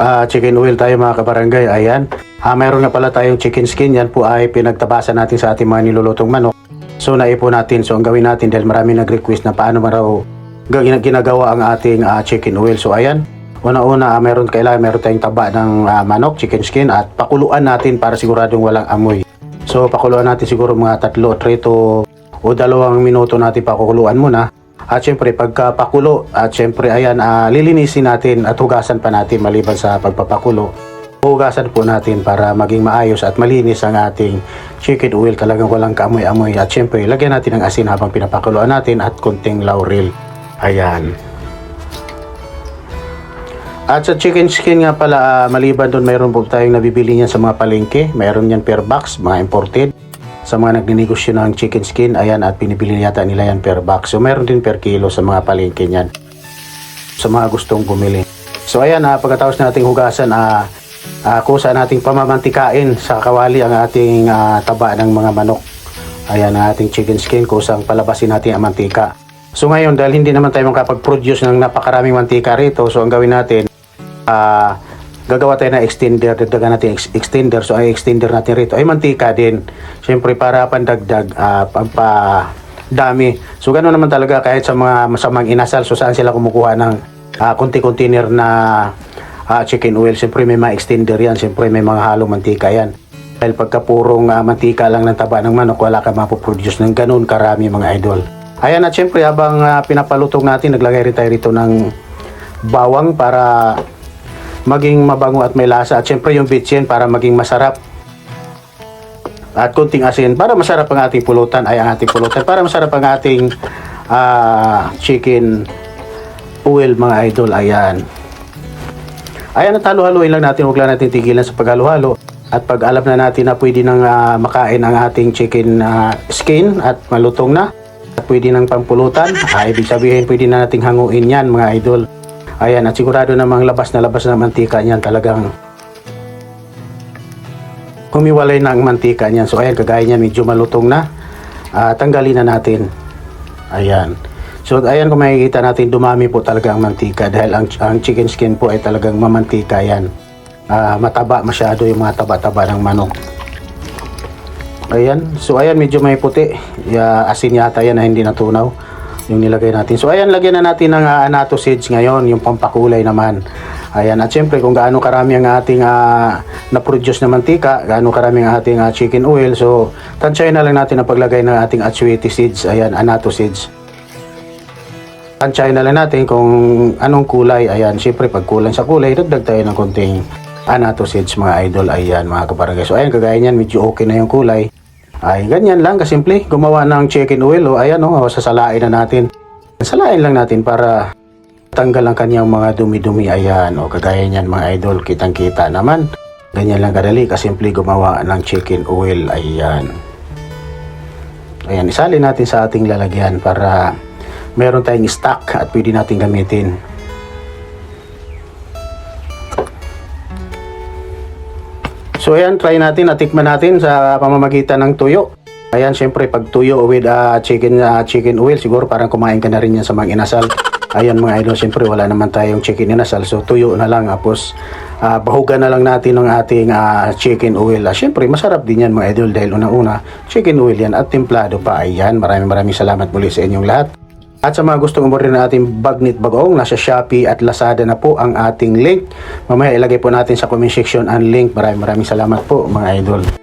ah, chicken oil tayo mga kabarangay. Ayan. Ah, mayroon nga pala tayong chicken skin. Yan po ay pinagtabasan natin sa ating mga nilulutong manok. So naipo natin. So ang gawin natin dahil marami nag-request na paano man raw gin- ginagawa ang ating ah, chicken oil. So ayan. Una-una, ah, meron kailangan meron tayong taba ng ah, manok, chicken skin at pakuluan natin para siguradong walang amoy. So pakuluan natin siguro mga tatlo, 3 to o dalawang minuto natin pakukuluan muna. At syempre pagka pakulo, at syempre ayan, ah, lilinisin natin at hugasan pa natin maliban sa pagpapakulo. Hugasan po natin para maging maayos at malinis ang ating chicken oil. Talagang walang kaamoy-amoy. At syempre, lagyan natin ng asin habang pinapakuluan natin at konting laurel. Ayan. At sa chicken skin nga pala, ah, maliban doon, mayroon po tayong nabibili niyan sa mga palengke. Mayroon yan per box, mga imported. Sa mga nagninegosyo ng chicken skin, ayan, at pinibili yata nila yan per box. So, mayroon din per kilo sa mga palengke niyan. Sa mga gustong bumili. So, ayan, ah, pagkatapos nating hugasan, ah, ah, kusa nating pamamantikain sa kawali ang ating ah, taba ng mga manok. Ayan ang ating chicken skin, kusang palabasin natin ang mantika. So ngayon, dahil hindi naman tayo makapag-produce ng napakaraming mantika rito, so ang gawin natin, ah gagawa tayo ng extender, dagdagan natin ex- extender. So ay extender natin rito ay mantika din. Siyempre para pandagdag, ah pampa dami. So ganoon naman talaga kahit sa mga masamang inasal. So saan sila kumukuha ng ah, kunti container na ah, chicken oil. Siyempre may mga extender yan. Siyempre may mga halong mantika yan. Dahil pagka purong ah, mantika lang ng taba ng manok, wala ka mapoproduce ng ganun karami mga idol. Ayan at siyempre habang ah, pinapalutong natin, naglagay rin tayo rito ng bawang para maging mabango at may lasa. At syempre yung bitchin para maging masarap. At kunting asin para masarap ang ating pulutan ay ang ating pulutan para masarap ang ating ah, chicken oil mga idol. Ayan. Ayan at halo-haloin lang natin. Huwag lang natin tigilan sa paghalo-halo. At pag alam na natin na pwede nang ah, makain ang ating chicken ah, skin at malutong na at pwede nang pampulutan, ay ibig sabihin pwede na nating hanguin yan mga idol. Ayan, at sigurado namang labas na labas na mantika niyan talagang humiwalay na ang mantika niyan. So ayan, kagaya niyan, medyo malutong na. Ah, tanggalin na natin. Ayan. So ayan kung makikita natin, dumami po talaga ang mantika dahil ang, ang chicken skin po ay talagang mamantika yan. Ah, mataba masyado yung mga taba-taba ng manok. Ayan. So ayan medyo may puti. Ya, asin yata yan na hindi natunaw yung nilagay natin. So ayan lagyan na natin ng uh, anato seeds ngayon, yung pampakulay naman. Ayan. At syempre kung gaano karami ang ating ah, na-produce na mantika, gaano karami ang ating ah, chicken oil. So tansyahin na lang natin ang paglagay ng ating atsuete seeds. Ayan, anato seeds. Tansyahin na lang natin kung anong kulay. Ayan, syempre pag kulang sa kulay, dagdag tayo ng konting anato seeds mga idol. Ayan mga kabarangay. So ayan, kagaya niyan, medyo okay na yung kulay. Ay, ganyan lang kasimple. Gumawa ng chicken oil. O, ayan, o, sasalain na natin. Salain lang natin para tanggal ang kanyang mga dumi-dumi. Ayan, o, kagaya niyan mga idol. Kitang-kita naman. Ganyan lang kadali. Kasimple gumawa ng chicken oil. Ayan. Ayan, isalin natin sa ating lalagyan para meron tayong stock at pwede natin gamitin. So ayan, try natin, natikman natin sa pamamagitan ng tuyo. Ayan, syempre pag tuyo with uh, chicken uh, chicken oil, siguro parang kumain ka na rin yan sa mga inasal. Ayan mga idol, syempre wala naman tayong chicken inasal, so tuyo na lang. Tapos uh, bahugan na lang natin ng ating uh, chicken oil. Uh, syempre masarap din yan mga idol dahil unang-una, chicken oil yan at templado pa. Ayan, maraming maraming salamat muli sa inyong lahat. At sa mga gustong umorder ng ating Bagnit Bagong, nasa Shopee at Lazada na po ang ating link. Mamaya ilagay po natin sa comment section ang link. Maraming maraming salamat po mga idol.